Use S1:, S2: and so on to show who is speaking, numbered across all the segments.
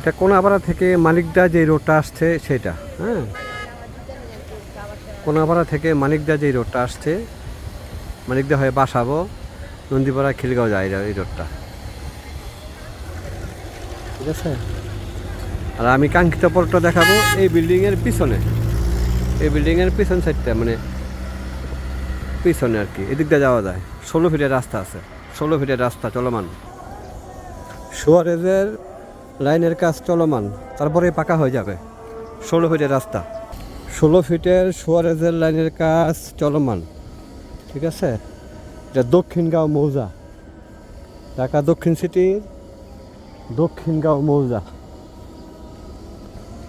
S1: এটা কোনাপাড়া থেকে মানিকদা যে রোডটা আসছে সেটা হ্যাঁ? কোনাপাড়া থেকে মানিকদা যে রোডটা আসছে, মানিকদা হয়ে বাসাবো নন্দীপাড়া খিলগাঁও যায় এই- এই রোডটা ঠিক আছে? আর আমি কাঙ্ক্ষিত পরটা দেখাবো এই বিল্ডিংয়ের পিছনে। এই বিল্ডিংয়ের পিছন সাইডটা মানে পিছনে আর কি, এদিক দিয়ে যাওয়া যায়। ষোলো ফিটের রাস্তা আছে, ষোলো ফিটের রাস্তা চলমান। সুয়ারেজের লাইনের কাজ চলমান তারপরে পাকা হয়ে যাবে। ষোলো ফিটের রাস্তা। ষোলো ফিটের সোয়ারেজের লাইনের কাজ চলমান, ঠিক আছে? এটা দক্ষিণগাঁও মৌজা। ঢাকা দক্ষিণ সিটির দক্ষিণগাঁও মৌজা।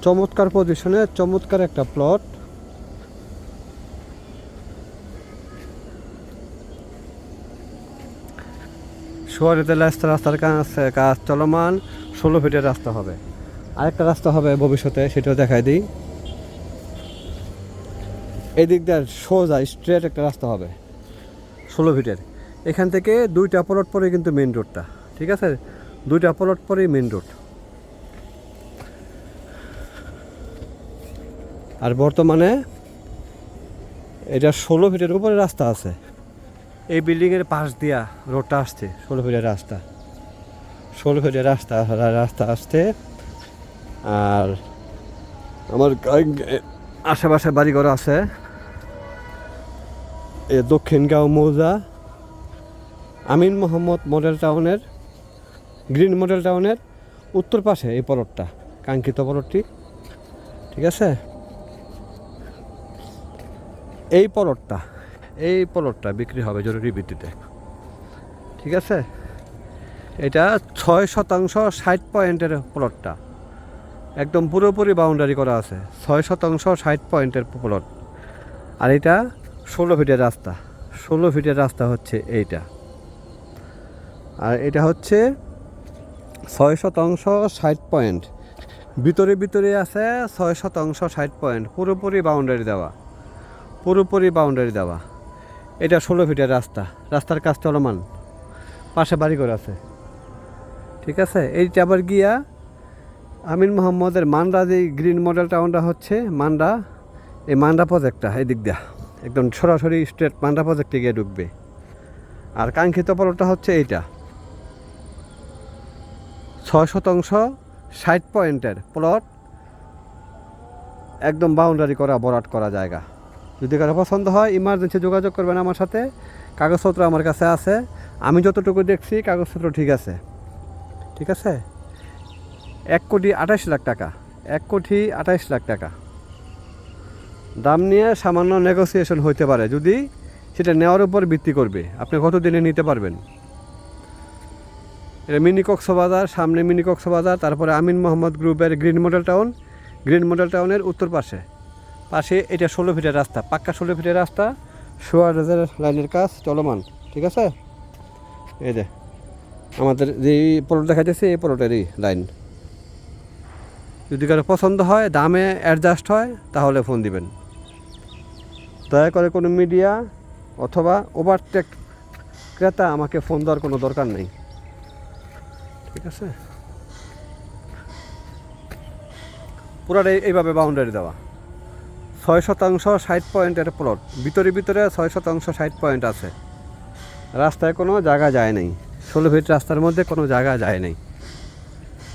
S1: চমৎকার পজিশনে চমৎকার একটা প্লট শহরেতে রাস্তা রাস্তার কাজ চলমান, ষোলো ফিটের রাস্তা হবে। আরেকটা রাস্তা হবে ভবিষ্যতে, সেটাও দেখাই দিই। এই দিক দিয়ে সোজা স্ট্রেট একটা রাস্তা হবে। ষোলো ফিটের। এখান থেকে দুইটা প্লট পরে কিন্তু মেন রোডটা ঠিক আছে? দুইটা প্লট পরেই মেন রোড আর বর্তমানে এটা ষোলো ফিটের উপরে রাস্তা আছে। এই বিল্ডিংয়ের পাশ দিয়া রোডটা আসছে, ষোলো ফিটের রাস্তা। ষোলো ফিটের রাস্তা রাস্তা আসছে, আর আমার আশেপাশে বাড়িঘর আছে। এ দক্ষিণগাঁও মৌজা, আমিন মোহাম্মদ মডেল টাউনের, গ্রিন মডেল টাউনের উত্তর পাশে এই পলটটা, কাঙ্ক্ষিত পলটটি। ঠিক আছে? এই পলটটা। এই পলটটা বিক্রি হবে জরুরি ভিত্তিতে। ঠিক আছে? এটা ছয় শতাংশ ষাট পয়েন্টের প্লটটা। একদম পুরোপুরি বাউন্ডারি করা আছে। ছয় শতাংশ ষাট পয়েন্টের প্লট। আর এটা ষোলো ফিটের রাস্তা। ষোলো ফিটের রাস্তা হচ্ছে এইটা। আর এটা হচ্ছে ছয় শতাংশ ষাট পয়েন্ট। ভিতরে ভিতরে আছে ছয় শতাংশ ষাট পয়েন্ট। পুরোপুরি বাউন্ডারি দেওয়া। পুরোপুরি বাউন্ডারি দেওয়া। এটা ষোলো ফিটের রাস্তা। রাস্তার কাজ চলমান পাশে বাড়িঘর আছে। ঠিক আছে? এইটা আবার গিয়া আমিন মোহাম্মদের মান্ডা যে গ্রিন মডেল টাউনটা হচ্ছে, মান্ডা, এই মান্ডা প্রজেক্টটা এই দিক দিয়া। একদম সরাসরি স্ট্রেট মান্ডা প্রজেক্টে গিয়ে ঢুকবে। আর কাঙ্ক্ষিত পলটটা হচ্ছে এইটা। ছয় শতাংশ ষাট পয়েন্টের প্লট একদম বাউন্ডারি করা, বরাট করা জায়গা। যদি কারও পছন্দ হয় ইমার্জেন্সি যোগাযোগ করবেন আমার সাথে। কাগজপত্র আমার কাছে আছে। আমি যতটুকু দেখছি, কাগজপত্র ঠিক আছে। ঠিক আছে? এক কোটি আঠাশ লাখ টাকা। এক কোটি আঠাশ লাখ টাকা। দাম নিয়ে সামান্য নেগোসিয়েশন হইতে পারে। যদি সেটা নেওয়ার উপর ভিত্তি করবে, আপনি কত দিনে নিতে পারবেন? এটা মিনি কক্সবাজার, সামনে মিনি কক্সবাজার, তারপরে আমিন মোহাম্মদ গ্রুপের green model town. Green model টাউনের উত্তর পাশে। পাশে এটা ষোলো ফিটের রাস্তা, পাক্কা ষোলো ফিটের রাস্তা সোয়ার লাইনের কাজ চলমান, ঠিক আছে? এই যে, আমাদের যে পলট দেখাইতেছে, এই পলটেরই লাইন। যদি কারও পছন্দ হয়, দামে অ্যাডজাস্ট হয়, তাহলে ফোন দিবেন। দয়া করে কোনো মিডিয়া অথবা ওভারটেক ক্রেতা আমাকে ফোন দেওয়ার কোনো দরকার নেই। ঠিক আছে? পুরাটাই এইভাবে বাউন্ডারি দেওয়া। ছয় শতাংশ ষাট পয়েন্টের প্লট ভিতরে ভিতরে ছয় শতাংশ ষাট পয়েন্ট আছে। রাস্তায় কোনো জায়গা যায় নাই। ষোলো ফিট রাস্তার মধ্যে কোনো জায়গা যায় নাই।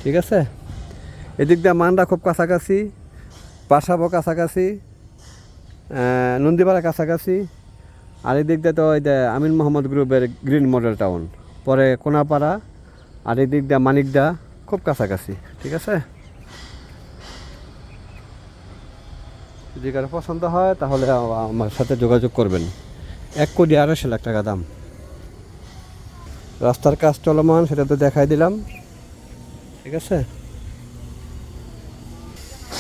S1: ঠিক আছে? এদিক দিয়ে মান্ডা খুব কাছাকাছি পাশাবো কাছাকাছি নন্দীপাড়া কাছাকাছি, আর এদিক দিয়ে তো যে আমিন মোহাম্মদ গ্রুপের গ্রিন মডেল টাউন। পরে কোনাপাড়া, আর এদিক দিয়ে মানিকদা, খুব কাছাকাছি। ঠিক আছে? যদি কারও পছন্দ হয়, তাহলে আমার সাথে যোগাযোগ করবেন। এক কোটি আড়াইশো লাখ টাকা দাম। রাস্তার কাজ চলমান, সেটা তো দেখাই দিলাম। ঠিক আছে?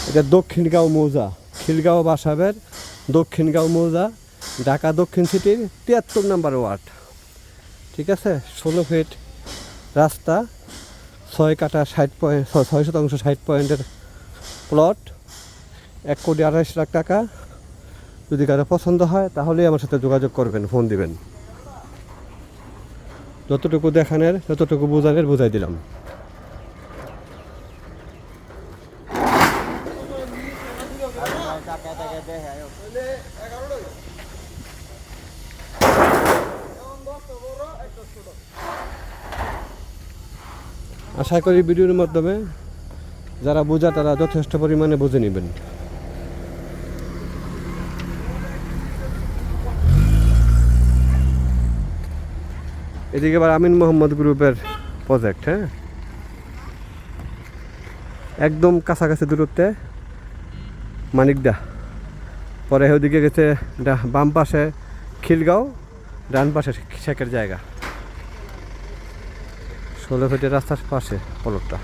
S1: এটা দক্ষিণগাঁও মৌজা, খিলগাঁও বাসাবের দক্ষিণগাঁও মৌজা, ঢাকা দক্ষিণ সিটির তিয়াত্তর নাম্বার ওয়ার্ড। ঠিক আছে? ষোলো ফিট রাস্তা, ছয় কাটা ষাট পয়েন্ট, ছয় শতাংশ ষাট পয়েন্টের প্লট এক কোটি আঠাশ লাখ টাকা। যদি কারও পছন্দ হয়, তাহলেই আমার সাথে যোগাযোগ করবেন, ফোন দিবেন। যতটুকু দেখানের, যতটুকু বোঝানের, বোঝাই দিলাম। আশা করি ভিডিওর মাধ্যমে যারা বোঝা, তারা যথেষ্ট পরিমাণে বুঝে নেবেন। এদিকে আবার আমিন মোহাম্মদ গ্রুপের প্রজেক্ট হ্যাঁ? একদম কাছাকাছি দূরত্বে মানিকদা পরে ওদিকে গেছে বাম পাশে খিলগাঁও, ডান পাশে শেখের জায়গা। ষোলো ফিটের রাস্তার পাশে পলটটা